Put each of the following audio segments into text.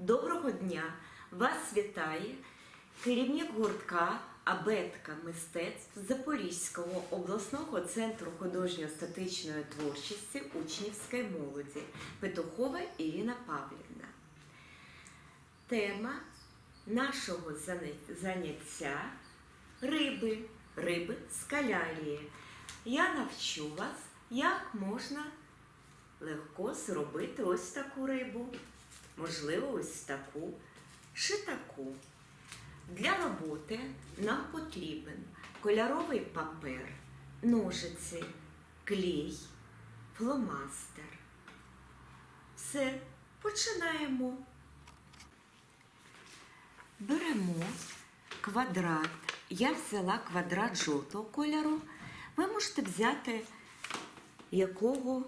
Доброго дня! Вас вітає керівник гуртка Абетка мистецтв Запорізького обласного центру художньо-статичної творчості учнівської молоді Петухова Ірина Павлівна. Тема нашого заняття риби, риби скалярії. Я навчу вас, як можна легко зробити ось таку рибу, можливо, ось таку шитаку. Для роботи нам потрібен кольоровий папер, ножиці, клей, фломастер. Все, починаємо. Беремо квадрат. Я взяла квадрат жовтого кольору. Ви можете взяти якого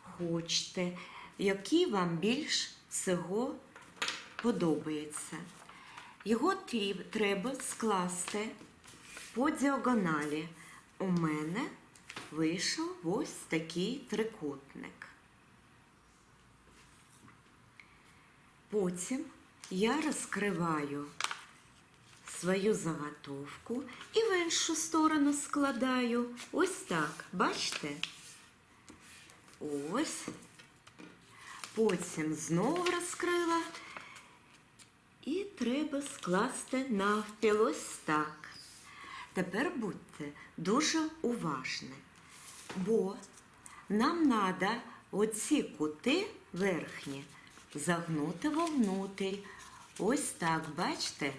хочете, який вам більш всього подобається. Його треба скласти по діагоналі. У мене вийшов ось такий трикутник. Потім я розкриваю свою заготовку і в іншу сторону складаю. Ось так, бачите? Ось. Потім знову розкрила. І треба скласти навпіл ось так. Тепер будьте дуже уважні, бо нам треба оці кути верхні загнути вовнутрь. Ось так, бачите,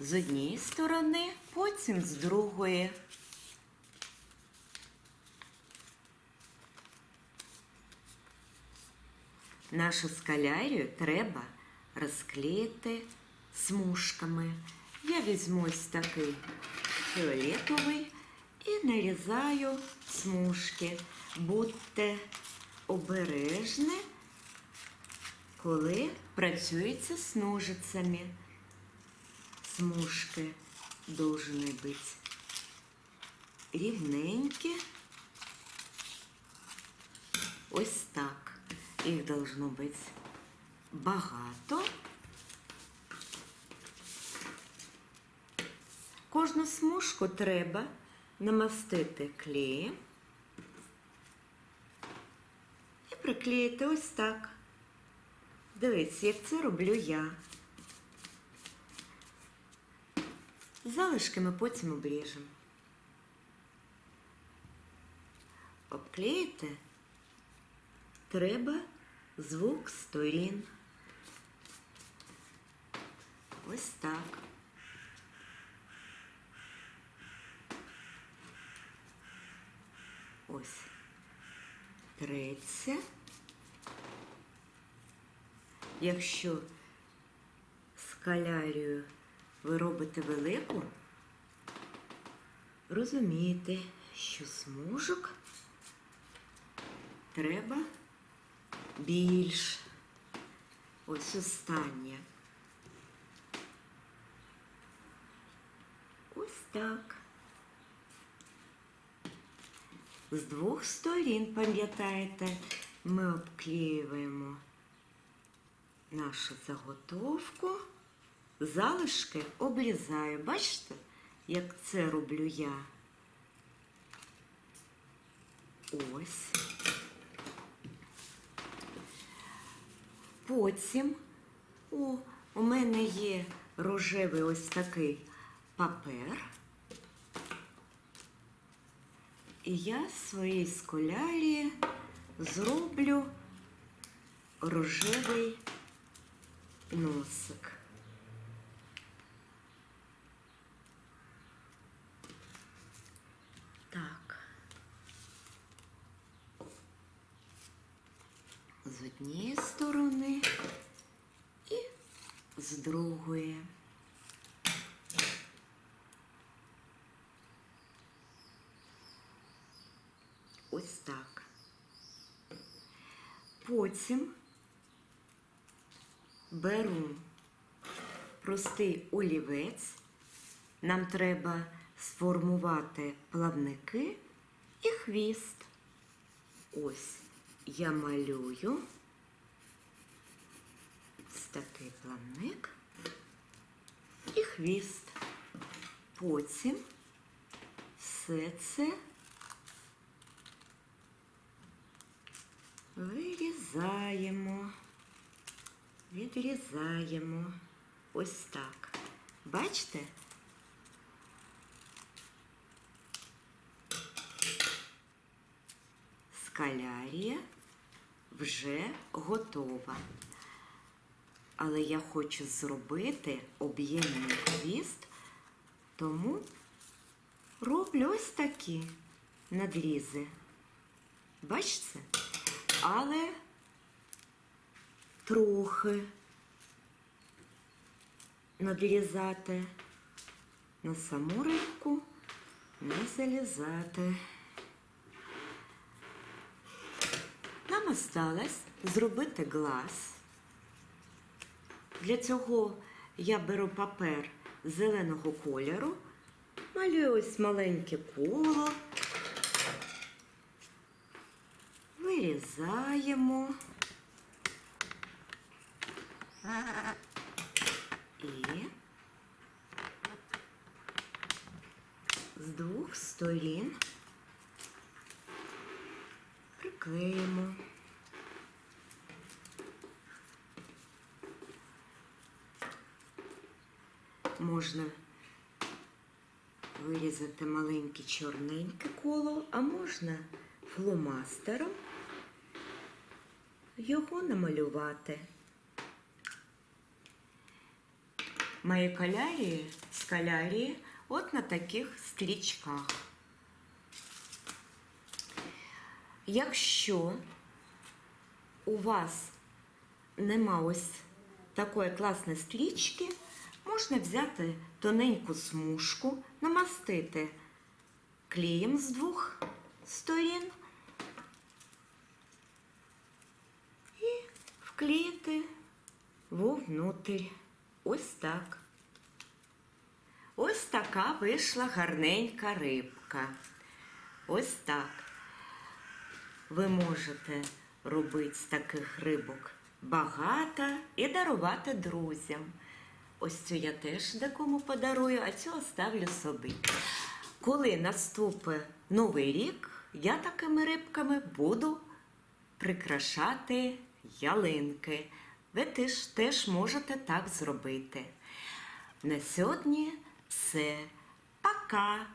з однієї сторони, потім з другої. Нашу скалярію треба розклеїти смужками. Я візьму ось такий фіолетовий і нарізаю смужки. Будьте обережні, коли працюється з ножицями. Смужки повинні бути рівненькі. Ось так. Їх должно бути багато. Кожну смужку треба намастити клеєм і приклеїти ось так. Дивіться, як це роблю я. Залишки ми потім обріжемо. Обклеїти треба звук сторін. Ось так. Ось. Третє. Якщо скалярію ви робите велику, розумієте, що смужок треба більш. Ось останнє. Ось так. З двох сторін, пам'ятаєте, ми обклеюємо нашу заготовку, залишки обрізаю. Бачите, як це роблю я? Ось. Потім о, у мене є рожевий ось такий папер. І я з своєї сколярії зроблю рожевий носик. Так. З однієї сторони і з другої. Ось так. Потім беру простий олівець. Нам треба сформувати плавники і хвіст. Ось я малюю Ось такий плавник і хвіст. Потім все це вирізаємо, відрізаємо. Ось так. Бачите? Скалярія вже готова. Але я хочу зробити об'ємний хвіст, тому роблю ось такі надрізи. Бачите? Але трохи надрізати на саму рибку, не залізати. Нам осталось зробити глаз. Для цього я беру папер зеленого кольору, малюю ось маленьке коло, вирізаємо і з двох сторін приклеїмо. Можна вирізати маленьке чорненьке коло, а можна фломастером його намалювати. Мої калярії, скалярії от на таких стрічках. Якщо у вас нема ось такої класної стрічки, можна взяти тоненьку смужку, намастити клеєм з двох сторін і вклеїти вовнутрь. Ось так. Ось така вийшла гарненька рибка. Ось так. Ви можете робити з таких рибок багато і дарувати друзям. Ось цю я теж декому подарую, а цю оставлю собі. Коли наступить новий рік, я такими рибками буду прикрашати ялинки. Ви теж, теж можете так зробити. На сьогодні все. Пока!